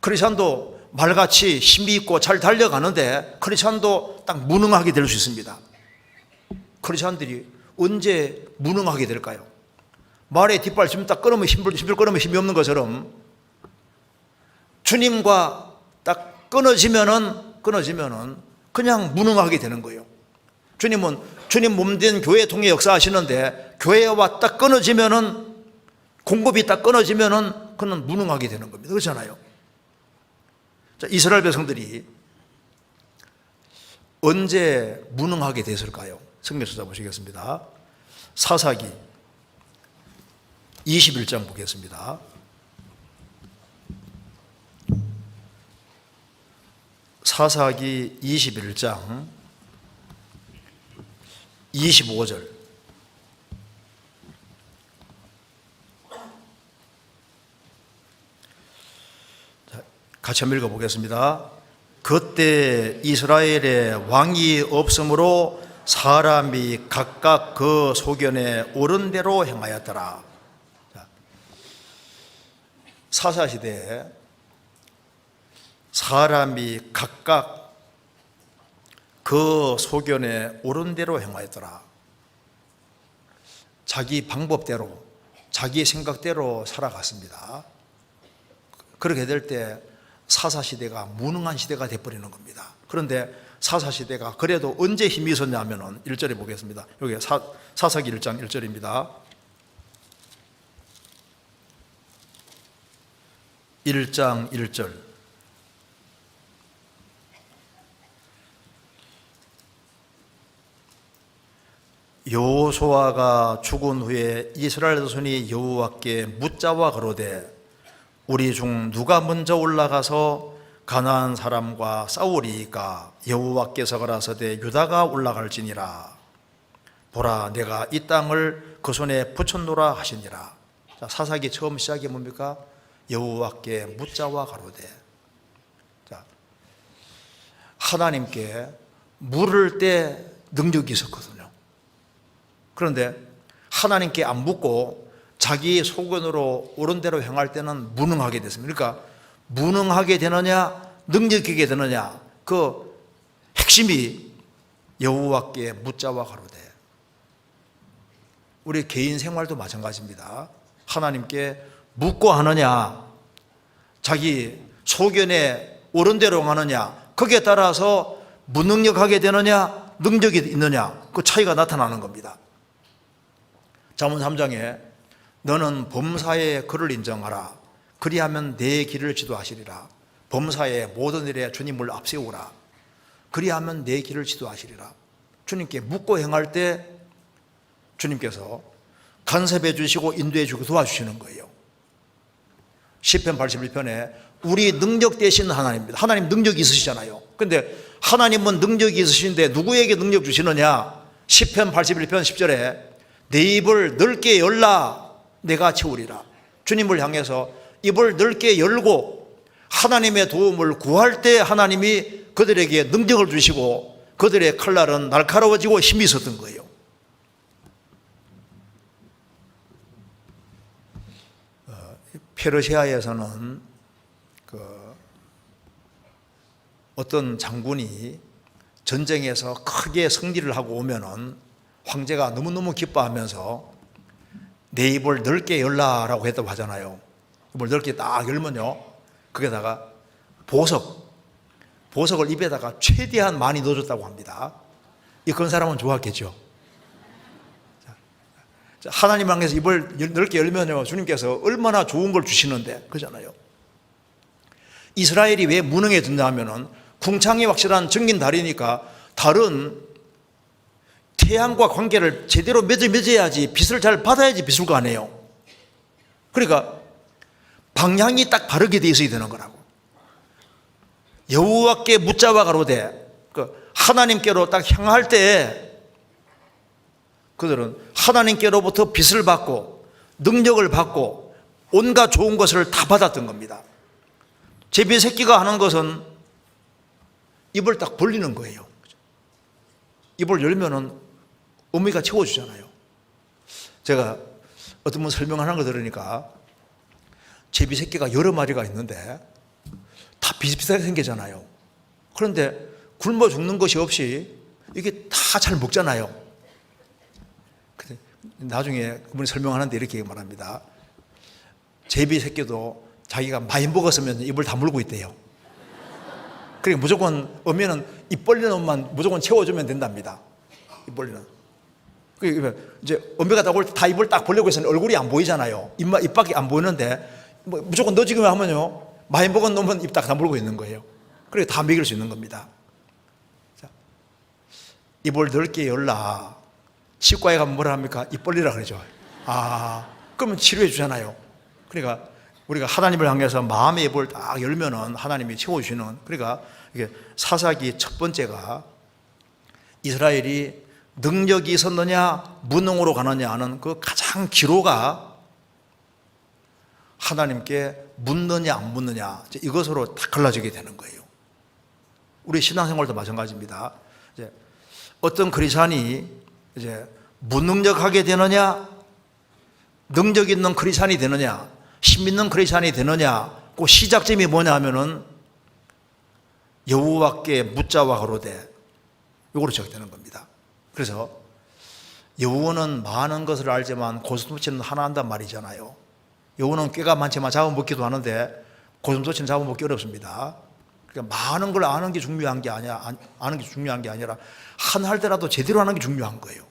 크리스천도 말같이 힘이 있고 잘 달려가는데 크리스천도 딱 무능하게 될 수 있습니다. 크리스천들이 언제 무능하게 될까요? 말에 뒷발치면 딱 끊으면 힘을 힘을 끊으면 힘이 없는 것처럼 주님과 딱 끊어지면은 끊어지면은 그냥 무능하게 되는 거예요. 주님은 주님 몸된 교회 통해 역사하시는데 교회와 딱 끊어지면은 공급이 딱 끊어지면은 그는 무능하게 되는 겁니다. 그렇잖아요. 자, 이스라엘 백성들이 언제 무능하게 됐을까요? 성경 찾아보시겠습니다. 사사기 21장 보겠습니다. 사사기 21장 25절 같이 한번 읽어보겠습니다. 그때 이스라엘에 왕이 없으므로 사람이 각각 그 소견에 옳은 대로 행하였더라. 자, 사사 시대에 사람이 각각 그 소견에 옳은 대로 행하였더라. 자기 방법대로, 자기 생각대로 살아갔습니다. 그렇게 될 때 사사시대가 무능한 시대가 돼버리는 겁니다. 그런데 사사시대가 그래도 언제 힘이 있었냐면은 1절에 보겠습니다. 여기 사, 사사기 1장 1절입니다. 1장 1절. 여호수아가 죽은 후에 이스라엘 자손이 여호와께 묻자와 가로되 우리 중 누가 먼저 올라가서 가나안 사람과 싸우리이까? 여호와께서 가라사대 유다가 올라갈지니라. 보라 내가 이 땅을 그 손에 붙였노라 하시니라. 자, 사사기 처음 시작이 뭡니까? 여호와께 묻자와 가로되. 자 하나님께 물을 때 능력이 있었거든요. 그런데 하나님께 안 묻고 자기 소견으로 옳은 대로 행할 때는 무능하게 됐습니다. 그러니까 무능하게 되느냐, 능력 있게 되느냐, 그 핵심이 여호와께 묻자와 가로되. 우리 개인 생활도 마찬가지입니다. 하나님께 묻고 하느냐, 자기 소견에 옳은 대로 하느냐, 거기에 따라서 무능력하게 되느냐, 능력이 있느냐, 그 차이가 나타나는 겁니다. 잠언 3장에 너는 범사의 그를 인정하라. 그리하면 내 길을 지도하시리라. 범사의 모든 일에 주님을 앞세우라. 그리하면 내 길을 지도하시리라. 주님께 묻고 행할 때 주님께서 간섭해 주시고 인도해 주고 도와주시는 거예요. 10편 81편에 우리 능력 되신 하나님입니다. 하나님 능력이 있으시잖아요. 근데 하나님은 능력이 있으신데 누구에게 능력 주시느냐? 10편 81편 10절에 내 입을 넓게 열라 내가 채우리라. 주님을 향해서 입을 넓게 열고 하나님의 도움을 구할 때 하나님이 그들에게 능력을 주시고 그들의 칼날은 날카로워지고 힘이 있었던 거예요. 어, 페르시아에서는 그 어떤 장군이 전쟁에서 크게 승리를 하고 오면은 황제가 너무너무 기뻐하면서 내 입을 넓게 열라라고 했다고 하잖아요. 입을 넓게 딱 열면요. 거기다가 보석, 보석을 입에다가 최대한 많이 넣어줬다고 합니다. 이 그런 사람은 좋았겠죠. 자, 하나님 향해서 입을 넓게 열면요. 주님께서 얼마나 좋은 걸 주시는데, 그잖아요. 이스라엘이 왜 무능해졌냐 하면은 궁창이 확실한 정긴 달이니까 달은 태양과 관계를 제대로 맺어 맺어야지 빛을 잘 받아야지 빛을 아니에요. 그러니까 방향이 딱 바르게 돼 있어야 되는 거라고. 여호와께 묻자와 가로되 그 하나님께로 딱 향할 때 그들은 하나님께로부터 빛을 받고 능력을 받고 온갖 좋은 것을 다 받았던 겁니다. 제비 새끼가 하는 것은 입을 딱 벌리는 거예요. 입을 열면은 어머니가 채워주잖아요. 제가 어떤 분 설명하는 거 들으니까 제비 새끼가 여러 마리가 있는데 다 비슷비슷하게 생기잖아요. 그런데 굶어 죽는 것이 없이 이게 다 잘 먹잖아요. 나중에 그분이 설명하는데 이렇게 말합니다. 제비 새끼도 자기가 많이 먹었으면 입을 다물고 있대요. 그러니까 무조건 어면은 입 벌리는 옷만 무조건 채워주면 된답니다. 입 벌리는. 그 이제 어미가 다, 다 입을 딱 벌리고 있으면 얼굴이 안 보이잖아요. 입만 입밖에 안 보이는데 뭐 무조건 너 지금 하면요 많이 먹은 놈은 입 딱 다물고 있는 거예요. 그래 다 먹일 수 있는 겁니다. 자, 입을 넓게 열라. 치과에 가면 뭐라 합니까? 입 벌리라 그러죠. 아, 그러면 치료해 주잖아요. 그러니까 우리가 하나님을 향해서 마음의 입을 딱 열면은 하나님이 채워주시는 그러니까 이게 사사기 첫 번째가 이스라엘이 능력이 있었느냐 무능으로 가느냐 하는 그 가장 기로가 하나님께 묻느냐 안 묻느냐 이것으로 다 갈라지게 되는 거예요. 우리 신앙생활도 마찬가지입니다. 이제 어떤 크리스천이 이제 무능력하게 되느냐 능력 있는 크리스천이 되느냐 힘 있는 크리스천이 되느냐 그 시작점이 뭐냐 하면은 여호와께 묻자와 가로되 요거로 시작되는 겁니다. 그래서 여우는 많은 것을 알지만 고슴도치는 하나 한단 말이잖아요. 여우는 꾀가 많지만 잡아먹기도 하는데 고슴도치는 잡아먹기 어렵습니다. 그러니까 많은 걸 아는 게 중요한 게 아니야. 안- 아는 게 중요한 게 아니라 하나 할 때라도 제대로 하는 게 중요한 거예요.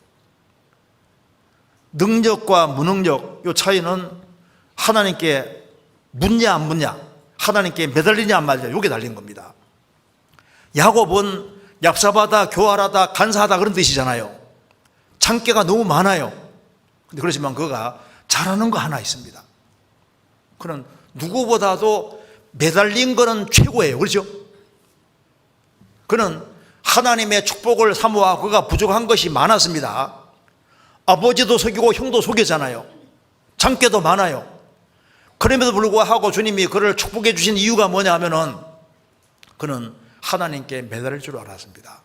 능력과 무능력 요 차이는 하나님께 묻냐 안 묻냐, 하나님께 매달리냐 안 말리냐 요게 달린 겁니다. 야곱은 얍삽하다, 교활하다, 간사하다 그런 뜻이잖아요. 창기가 너무 많아요. 근데 그렇지만 그가 잘하는 거 하나 있습니다. 그는 누구보다도 매달린 거는 최고예요. 그렇죠? 그는 하나님의 축복을 사모하고 그가 부족한 것이 많았습니다. 아버지도 속이고 형도 속였잖아요. 장께도 많아요. 그럼에도 불구하고 주님이 그를 축복해 주신 이유가 뭐냐 하면은 그는 하나님께 매달릴 줄 알았습니다.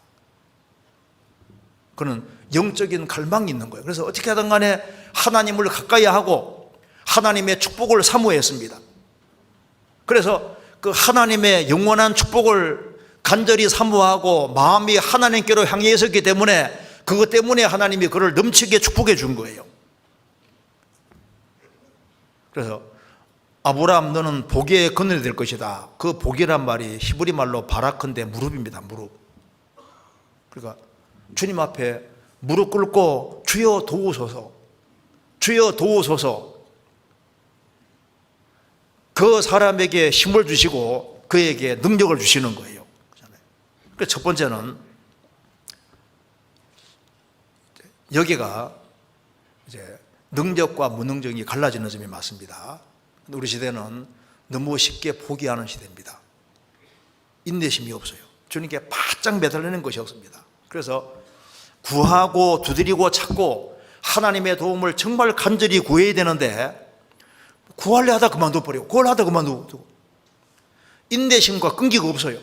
그는 영적인 갈망이 있는 거예요. 그래서 어떻게 하든 간에 하나님을 가까이 하고 하나님의 축복을 사모했습니다. 그래서 그 하나님의 영원한 축복을 간절히 사모하고 마음이 하나님께로 향해 있었기 때문에 그것 때문에 하나님이 그를 넘치게 축복해 준 거예요. 그래서 아브라함 너는 복에 건너야 될 것이다. 그 복이란 말이 히브리 말로 바라컨데 무릎입니다. 무릎. 그러니까 주님 앞에 무릎 꿇고 주여 도우소서. 주여 도우소서. 그 사람에게 힘을 주시고 그에게 능력을 주시는 거예요. 그첫 번째는 여기가 이제 능력과 무능력이 갈라지는 점이 맞습니다. 우리 시대는 너무 쉽게 포기하는 시대입니다. 인내심이 없어요. 주님께 바짝 매달리는 것이 없습니다. 그래서 구하고 두드리고 찾고 하나님의 도움을 정말 간절히 구해야 되는데 구할래 하다 그만둬 버리고 그걸 하다 그만두고 인내심과 끈기가 없어요.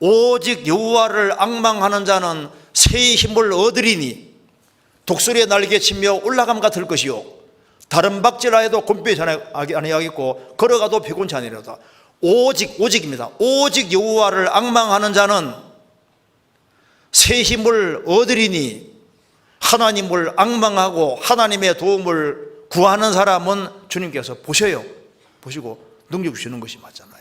오직 여호와를 악망하는 자는 새의 힘을 얻으리니 독수리의 날개 치며 올라감 같을 것이요 다른 박질라 해도 곤뼈에 아니하겠고 걸어가도 피곤치 아니로다. 오직 오직입니다. 오직 여호와를 악망하는 자는 새 힘을 얻으리니 하나님을 악망하고 하나님의 도움을 구하는 사람은 주님께서 보셔요. 보시고 능력 주시는 것이 맞잖아요